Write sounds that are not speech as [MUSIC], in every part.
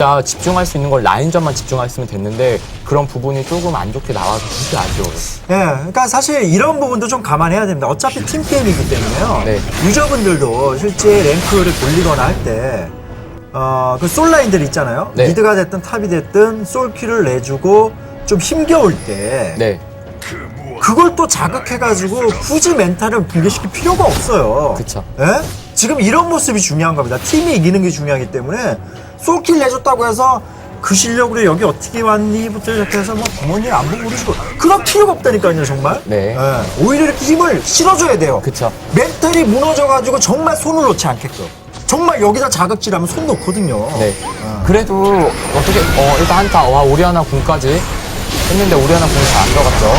진짜 집중할 수 있는 걸 라인전만 집중했으면 됐는데 그런 부분이 조금 안 좋게 나와서 진짜 아쉬워요. 예, 그러니까 사실 이런 부분도 좀 감안해야 됩니다. 어차피 팀 게임이기 때문에요. 네. 유저분들도 실제 랭크를 돌리거나 할 때, 어, 그 솔라인들 있잖아요. 네. 미드가 됐든 탑이 됐든 솔킬을 내주고 좀 힘겨울 때, 네, 그걸 또 자극해가지고 굳이 멘탈을 붕괴시킬 필요가 없어요. 그쵸. 예? 지금 이런 모습이 중요한 겁니다. 팀이 이기는 게 중요하기 때문에 솔킬 내줬다고 해서 그 실력으로 여기 어떻게 왔니?부터 시작해서 뭐 부모님 안 보고 그러시고 그런 필요가 없다니까요, 정말. 네. 예. 오히려 이렇게 힘을 실어줘야 돼요. 그쵸. 멘탈이 무너져가지고 정말 손을 놓지 않게끔. 정말 여기다 자극질하면 손 놓거든요. 네. 그래도 어떻게 어 일단 한타 와 오리아나 궁까지 했는데 오리아나 궁이 잘 안 들어갔죠.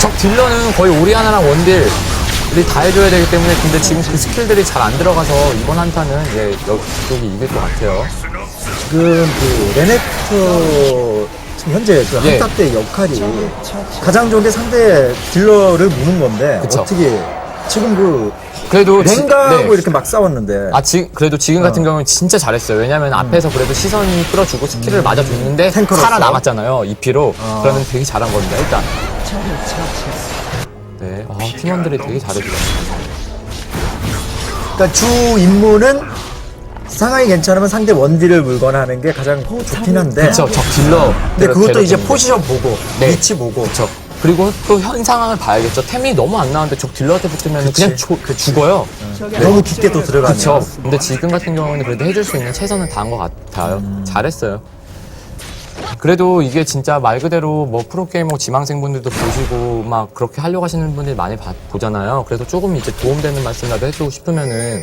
적 딜러는 거의 오리아나랑 원딜 우리 다 해줘야 되기 때문에 근데 지금 그 스킬들이 잘 안 들어가서 이번 한타는 이제 여쪽이 이길 것 같아요. 지금 그 레넥터 지금 현재 그 예. 한타 때 역할이 가장 좋은 게 상대 딜러를 무는 건데 그쵸. 어떻게 지금 그 그래도 지- 랭가하고 네. 이렇게 막 싸웠는데 아, 지, 그래도 지금 같은 경우는 진짜 잘했어요. 왜냐면 앞에서 그래도 시선이 끌어주고 스킬을 맞아줬는데 탱커로서. 살아 남았잖아요. 2피로. 어. 그러면 되게 잘한 겁니다, 일단. 네. 아, 팀원들이 되게 잘해주네요. 그러니까 주 임무는 상황이 괜찮으면 상대 원딜을 물거나 하는 게 가장 좋긴 한데 그쵸, 적 딜러. 근데 그것도 이제. 포지션 보고 네. 위치 보고 그쵸. 그리고 또 현 상황을 봐야겠죠. 템이 너무 안 나오는데 적 딜러한테 붙으면 그치. 그냥 죽- 그 죽어요. 너무 깊게 또 들어가면 그쵸. 근데 지금 같은 경우는 그래도 해줄 수 있는 최선을 다한 것 같아요. 음. 잘했어요. 그래도 이게 진짜 말 그대로 뭐 프로게이머 지망생분들도 보시고 막 그렇게 하려고 하시는 분들이 많이 봐- 보잖아요. 그래서 조금 이제 도움되는 말씀이라도 해주고 싶으면은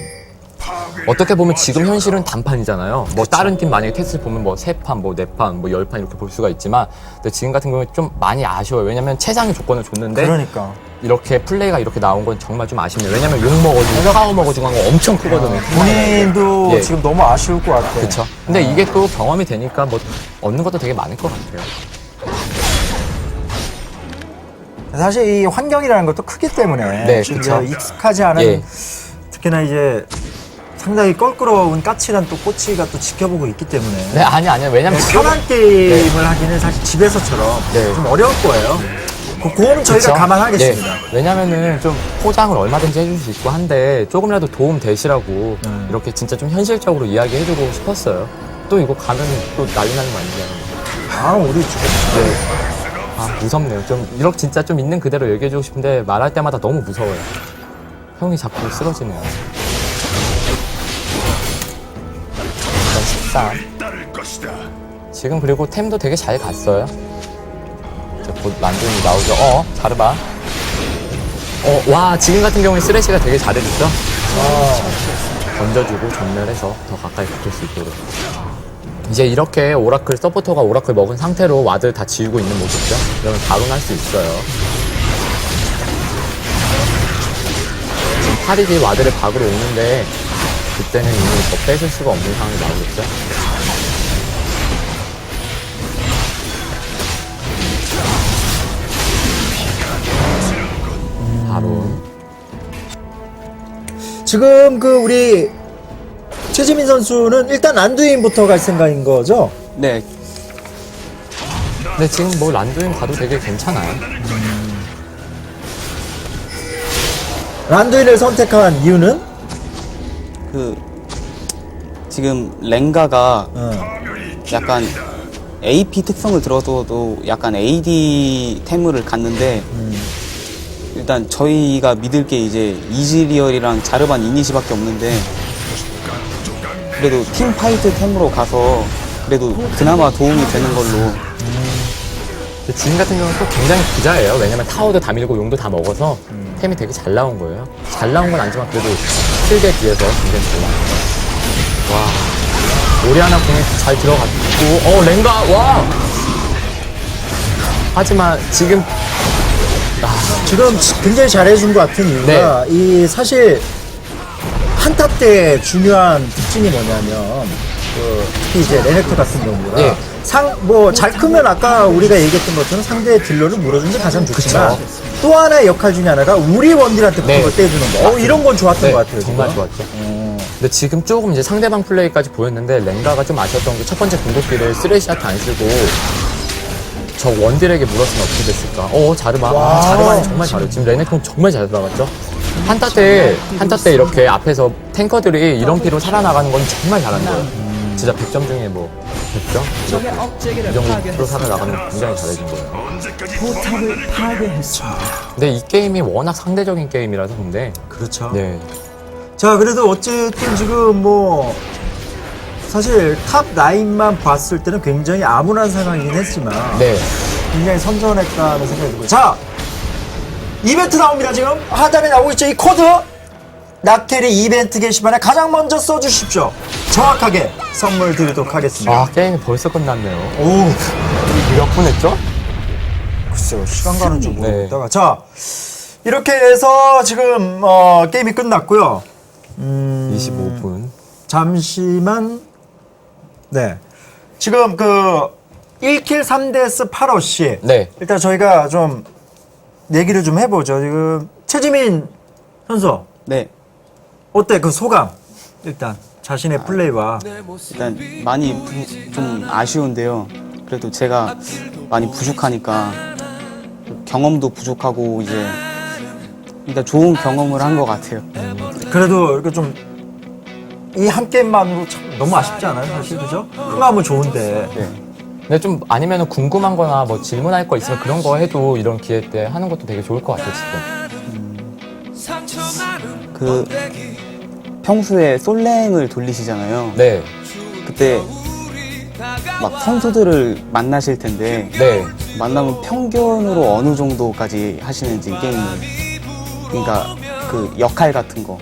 어떻게 보면 지금 현실은 단판이잖아요. 뭐 다른 팀 만약에 테스트 보면 뭐 세 판, 뭐 네 판, 뭐 열 판 이렇게 볼 수가 있지만 근데 지금 같은 경우에 좀 많이 아쉬워요. 왜냐면 최상의 조건을 줬는데 그러니까 이렇게 플레이가 이렇게 나온 건 정말 좀 아쉽네요. 왜냐면 욕 먹어주고 파워 먹어주고 한 거 엄청 크거든요. 본인도 예. 지금 너무 아쉬울 것 같아 그렇죠. 근데 이게 또 경험이 되니까 뭐 얻는 것도 되게 많을 것 같아요. 사실 이 환경이라는 것도 크기 때문에 네, 지금 그쵸. 익숙하지 않은 예. 특히나 이제 상당히 껄끄러운 까칠한 또 꼬치가 또 지켜보고 있기 때문에 네, 아니 아니요. 왜냐면 지금 편한 게임을 하기는 사실 집에서처럼 네. 좀 어려울 거예요. 그, 그거는 저희가 그쵸? 감안하겠습니다. 네. 왜냐면은 좀 포장을 얼마든지 해줄 수 있고 한데 조금이라도 도움 되시라고 음. 이렇게 진짜 좀 현실적으로 이야기해주고 싶었어요. 또 이거 가면 또 난리 나는 거 아니냐. 아, 우리 지금 네. 아 무섭네요. 좀 이렇게 진짜 좀 있는 그대로 얘기해주고 싶은데 말할 때마다 너무 무서워요. 형이 자꾸 쓰러지네요. 일단 14. 지금 그리고 템도 되게 잘 갔어요. 이제 곧 란dun이 나오죠. 어, 자르바. 어, 와, 지금 같은 경우에 쓰레쉬가 되게 잘해줬죠? 던져주고 전멸해서 더 가까이 붙을 수 있도록. 이제 이렇게 오라클 서포터가 오라클 먹은 상태로 와드 다 지우고 있는 모습이죠. 그러면 바로 날 수 있어요. 지금 파리디 와드를 박으러 오는데 그때는 이미 더 뺏을 수가 없는 상황이 나오겠죠. 바로 지금 그 우리 최지민 선수는 일단 안두인부터 갈 생각인 거죠? 네, 근데 지금 뭐 란두인 가도 되게 괜찮아요. 란두인을 선택한 이유는 그 지금 랭가가 어, 약간 AP 특성을 들어도 약간 AD 템을 갔는데 일단 저희가 믿을 게 이제 이즈리얼이랑 자르반 이니시밖에 없는데 그래도 팀 파이트 템으로 가서 그래도 그나마 도움이 되는 걸로. 근데 지금 같은 경우는 또 굉장히 부자예요. 왜냐면 타워도 다 밀고 용도 다 먹어서 템이 되게 잘 나온 거예요. 잘 나온 건 아니지만 그래도 실드에 비해서 굉장히 잘 나온 거예요. 와. 오리아나 공이 잘 들어갔고, 어, 랭가, 와! 하지만 지금, 지금 지- 굉장히 잘해준 것 같은 이유가 네. 이 사실 한타 때 중요한 특징이 뭐냐면 그 특히 이제 레넥터 같은 경우가 예. 상 뭐 잘 크면 아까 우리가 얘기했던 것처럼 상대의 딜러를 물어주는 게 가장 좋지만 그쵸. 또 하나의 역할 중에 하나가 우리 원딜한테 네. 그걸 떼주는 거. 어, 이런 건 좋았던 네, 것 같아요. 정말 지금. 좋았죠. 어. 근데 지금 조금 이제 상대방 플레이까지 보였는데 랭가가 좀 아쉬웠던 게 첫 번째 궁극기를 쓰레시아트 안 쓰고 저 원딜에게 물었으면 어떻게 됐을까? 어, 자르반. 아, 자르반이 정말 잘해요. 지금 레네콘 정말 잘 들어갔죠? 한타 때, 한타 때 이렇게 앞에서 탱커들이 이런 피로 살아나가는 건 정말 잘한 거예요. 진짜 100점 중에 뭐, 100점? 적의 억제기를 이 정도 피로 파괴했습니다. 건 굉장히 잘해준 거예요. 포탑을 파괴했습니다. 근데 이 게임이 워낙 상대적인 게임이라서 근데, 그렇죠. 네. 자, 그래도 어쨌든 지금 뭐 사실 탑 라인만 봤을 때는 굉장히 암울한 상황이긴 했지만 네. 굉장히 선전했다는 생각이 들고 자 이벤트 나옵니다 지금 하단에 나오고 있죠 이 코드 낙텔이 이벤트 게시판에 가장 먼저 써주십시오 정확하게 선물 드리도록 하겠습니다 아, 게임이 벌써 끝났네요. 오 몇 분 했죠? 글쎄요 시간 가는 줄 네. 모르겠다가 자 이렇게 해서 지금 어, 게임이 끝났고요 음, 25분. 잠시만 네 지금 그 1킬 3데스 8어씨 네. 일단 저희가 좀 얘기를 좀 해보죠 지금 최지민 선수 네. 어때 그 소감 일단 자신의 플레이와 일단 많이 부- 좀 아쉬운데요. 그래도 제가 많이 부족하니까 경험도 부족하고 이제 일단 좋은 경험을 한 것 같아요. 그래도 이렇게 좀 이 한 게임만으로 참 너무 아쉽지 않아요 사실 그죠? 흥하면 좋은데 네. 근데 좀 아니면 궁금한 거나 뭐 질문할 거 있으면 그런 거 해도 이런 기회 때 하는 것도 되게 좋을 것 같아요, 지금. 그 평소에 솔랭을 돌리시잖아요. 네. 그때 막 선수들을 만나실 텐데 네. 만나면 평균으로 어느 정도까지 하시는지 게임을 그러니까 그 역할 같은 거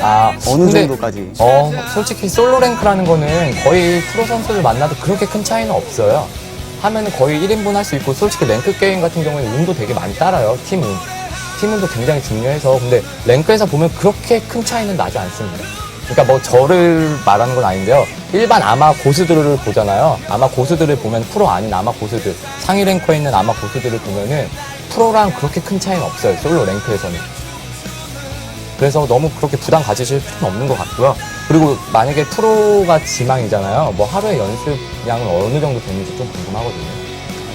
아, 어느 근데, 정도까지 어, 솔직히 솔로 랭크라는 거는 거의 프로 선수들 만나도 그렇게 큰 차이는 없어요. 하면은 거의 1인분 할 수 있고, 솔직히 랭크 게임 같은 경우에는 운도 되게 많이 따라요, 팀은. 팀운도 굉장히 중요해서. 근데 랭크에서 보면 그렇게 큰 차이는 나지 않습니다. 그러니까 뭐 저를 말하는 건 아닌데요. 일반 아마 고수들을 보잖아요. 아마 고수들을 보면 프로 아닌 아마 고수들, 상위 랭커에 있는 아마 고수들을 보면은 프로랑 그렇게 큰 차이는 없어요, 솔로 랭크에서는. 그래서 너무 그렇게 부담 가지실 필요는 없는 것 같고요. 그리고 만약에 프로가 지망이잖아요. 뭐 하루에 연습량은 어느 정도 되는지 좀 궁금하거든요.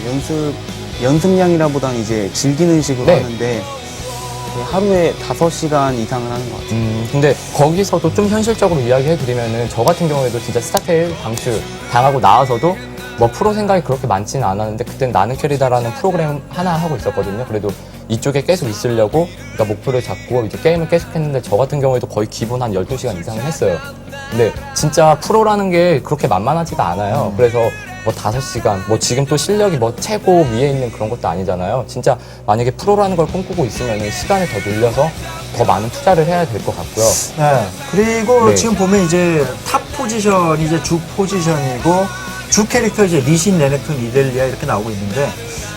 연습 연습량이라보다는 이제 즐기는 식으로 네. 하는데 하루에 5시간 이상은 하는 것 같아요. 음, 근데 거기서도 좀 현실적으로 이야기해드리면은 저 같은 경우에도 진짜 스타테일 방출 당하고 나와서도 뭐 프로 생각이 그렇게 많지는 않았는데 그땐 나는 캐리다라는 프로그램 하나 하고 있었거든요. 그래도 이쪽에 계속 있으려고 그러니까 목표를 잡고 이제 게임을 계속 했는데 저 같은 경우에도 거의 기본 한 12시간 이상은 했어요. 근데 진짜 프로라는 게 그렇게 만만하지가 않아요. 그래서 뭐 5시간, 뭐 지금 또 실력이 뭐 최고 위에 있는 그런 것도 아니잖아요. 진짜 만약에 프로라는 걸 꿈꾸고 있으면 시간을 더 늘려서 더 많은 투자를 해야 될 것 같고요. 네. 그리고 네. 지금 보면 이제 탑 포지션이 이제 주 포지션이고 주 캐릭터 이제 리신, 레네톤, 이델리아 이렇게 나오고 있는데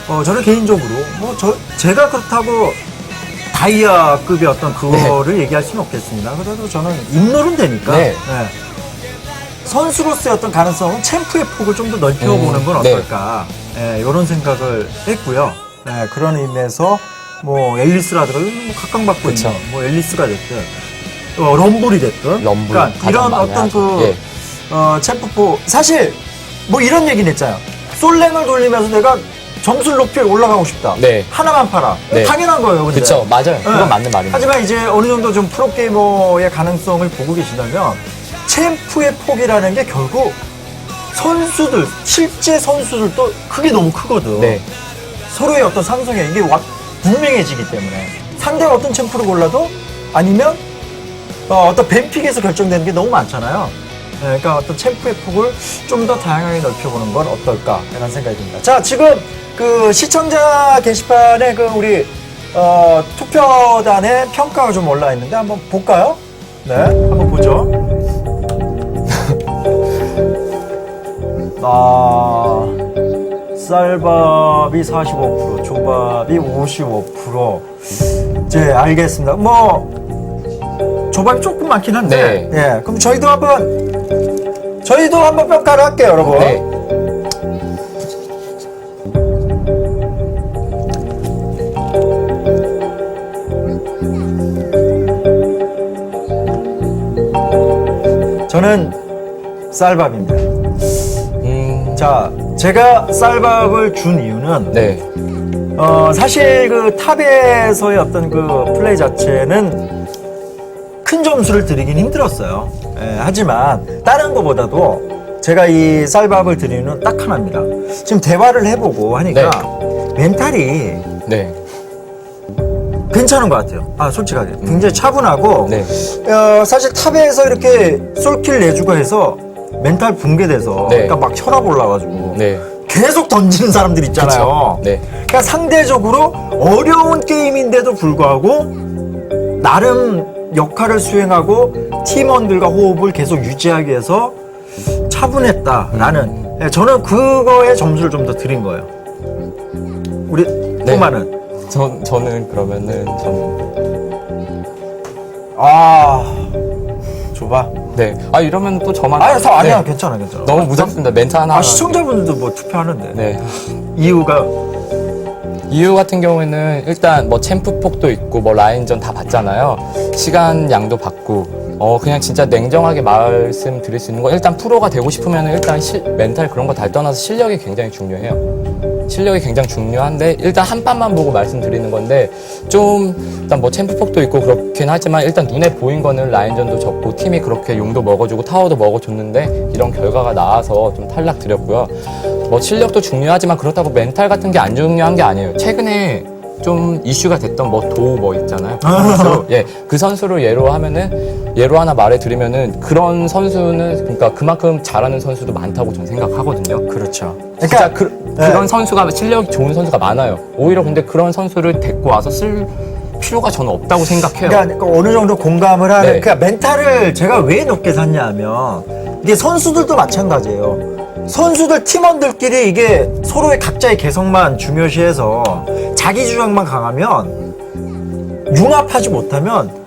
어, 저는 개인적으로 뭐 저 제가 그렇다고 다이아급의 어떤 그거를 얘기할 수는 없겠습니다. 그래도 저는 입노는 되니까 네. 네. 선수로서의 어떤 가능성은 챔프의 폭을 좀 더 넓혀보는 음, 건 네. 어떨까 이런 생각을 했고요. 네, 그런 의미에서 뭐 앨리스라든가 뭐 각광받고 그쵸. 있는 뭐 앨리스가 됐든 어, 럼블이 됐든 럼블 그러니까 가장 이런 많이 어떤 하죠. 그 예. 어, 챔프 포 사실 뭐 이런 얘기는 했잖아요. 솔랭을 돌리면서 내가 점수를 높이 올라가고 싶다. 네. 하나만 팔아. 네. 당연한 거예요. 근데. 그쵸, 맞아요. 그건 네. 맞는 말입니다. 하지만 이제 어느 정도 좀 프로게이머의 가능성을 보고 계시다면 챔프의 폭이라는 게 결국 선수들, 실제 선수들도 크게 너무 크거든. 네. 서로의 어떤 상성에 이게 와- 분명해지기 때문에 상대가 어떤 챔프를 골라도 아니면 어, 떤 뱀픽에서 결정되는 게 너무 많잖아요. 네, 그러니까 어떤 챔프의 폭을 좀 더 다양하게 넓혀보는 건 어떨까 이런 생각이 듭니다. 자 지금 그 시청자 게시판에 그 우리 어, 투표단의 평가가 좀 올라 있는데 한번 볼까요? 네, 한번 보죠. [LAUGHS] 아, 쌀밥이 45%, 조밥이 55%. 이제 알겠습니다. 뭐 조밥이 조금 많긴 한데, 예, 그럼 저희도 한번 저희도 한번 평가를 할게요, 여러분. 네. 저는 쌀밥입니다. 음, 자, 제가 쌀밥을 준 이유는 네. 어, 사실 그 탑에서의 어떤 그 플레이 자체는 큰 점수를 드리긴 힘들었어요. 예, 하지만 다른 것보다도 제가 이 쌀밥을 드리는 딱 하나입니다. 지금 대화를 해보고 하니까 멘탈이 네. 괜찮은 것 같아요. 아, 솔직하게. 굉장히 차분하고 네. 어, 사실 탑에서 이렇게 솔킬 내주고 해서 멘탈 붕괴돼서 네. 그러니까 막 혈압 올라가지고 네. 계속 던지는 사람들 있잖아요. 그쵸. 네. 그러니까 상대적으로 어려운 게임인데도 불구하고 나름 역할을 수행하고 팀원들과 호흡을 계속 유지하기 위해서 차분했다라는 예, 저는 그거에 점수를 좀 더 드린 거예요. 우리 네. 꼬마는 저, 저는 그러면은 저는 아 줘봐. 네. 아 이러면 또 저만 아니, 다 아니야, 네. 괜찮아, 괜찮아. 너무 무섭습니다. 멘트 하나. 아, 시청자분들도 뭐 투표하는데. 네. 이유가 이유 같은 경우에는 일단 뭐 챔프 폭도 있고 뭐 라인전 다 봤잖아요. 시간 양도 받고 어 그냥 진짜 냉정하게 말씀드릴 수 있는 건 일단 프로가 되고 싶으면 일단 실, 멘탈 그런 거 다 떠나서 실력이 굉장히 중요해요. 실력이 굉장히 중요한데 일단 한 판만 보고 말씀드리는 건데 좀 일단 뭐 챔프 폭도 있고 그렇긴 하지만 일단 눈에 보인 거는 라인전도 적고 팀이 그렇게 용도 먹어주고 타워도 먹어줬는데 이런 결과가 나와서 좀 탈락 드렸고요. 뭐 실력도 중요하지만 그렇다고 멘탈 같은 게 안 중요한 게 아니에요. 최근에 좀 이슈가 됐던 뭐도뭐 있잖아요. 그 선수. 예, 그 선수를 예로 하면은 예로 하나 말해 드리면은 그런 선수는 그러니까 그만큼 잘하는 선수도 많다고 저는 생각하거든요. 그렇죠. 진짜 그, 네. 그런 선수가 실력이 좋은 선수가 많아요. 오히려 근데 그런 선수를 데리고 와서 쓸 필요가 저는 없다고 생각해요. 그러니까 어느 정도 공감을 하는 네. 그러니까 멘탈을 제가 왜 높게 샀냐면 이게 선수들도 마찬가지예요. 선수들 팀원들끼리 이게 서로의 각자의 개성만 중요시해서 자기 주장만 강하면 융합하지 못하면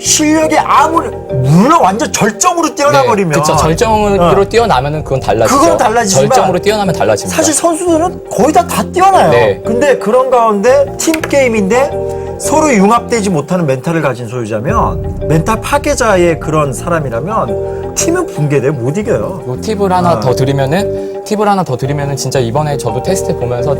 실력이 아무리 물론 완전 절정으로 뛰어나 버리면 그쵸 절정으로 어. 뛰어나면은 그건 달라지죠. 그건 달라지지만 절정으로 뛰어나면 달라집니다. 사실 선수들은 거의 다 다 뛰어나요. 네. 근데 그런 가운데 팀 게임인데 서로 융합되지 못하는 멘탈을 가진 소유자면 멘탈 파괴자의 그런 사람이라면 팀은 붕괴돼 못 이겨요. 요 팁을 하나 아. 더 드리면은 팁을 하나 더 드리면은 진짜 이번에 저도 테스트 보면서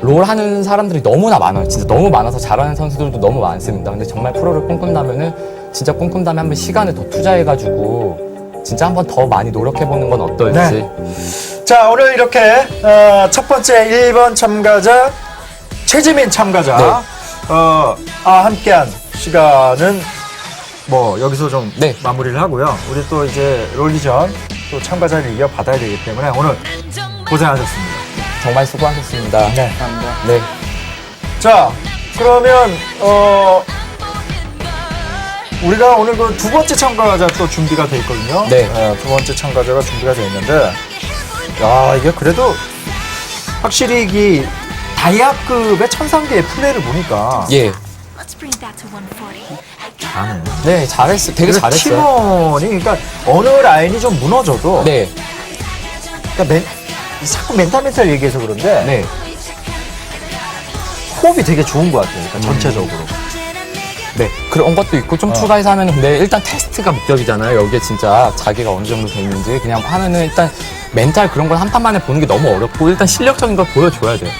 롤 하는 사람들이 너무나 많아요. 진짜 너무 많아서 잘하는 선수들도 너무 많습니다. 근데 정말 프로를 꿈꾼다면은 진짜 꿈꾼다면 한번 시간을 더 투자해가지고 진짜 한번 더 많이 노력해보는 건 어떨지. 네. 자 오늘 이렇게 어, 첫 번째 1번 참가자 최지민 참가자 네. 어, 아, 함께한 시간은 뭐 여기서 좀 네. 마무리를 하고요. 우리 또 이제 롤리전 또 참가자를 이어 받아야 되기 때문에 오늘 고생하셨습니다. 정말 수고하셨습니다. 네. 네. 자, 그러면 어 우리가 오늘 그 두 번째 참가자 또 준비가 돼 있거든요. 네. 두 번째 참가자가 준비가 돼 있는데, 야 이게 그래도 확실히 이 다이아급의 천상계의 플레이를 보니까 예. Let's bring that to 140. 잘하네. 네, 잘했어. 되게 잘했어요. 팀원이 그러니까 어느 라인이 좀 무너져도 네. 그러니까 멘, 자꾸 멘탈 멘탈 얘기해서 그런데 네. 호흡이 되게 좋은 것 같아요. 그러니까 전체적으로. 네, 그런 것도 있고 좀 추가해서 하면 근데 일단 테스트가 목적이잖아요. 여기에 진짜 자기가 어느 정도 됐는지 그냥 하면은 일단 멘탈 그런 걸 한 판만에 보는 게 너무 어렵고 일단 실력적인 걸 보여줘야 돼요.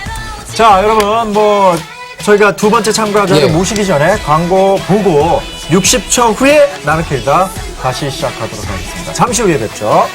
자, 여러분, 뭐, 저희가 두 번째 참가자를 예. 모시기 전에 광고 보고 60초 후에 나는 길다 다시 시작하도록 하겠습니다. 잠시 후에 뵙죠.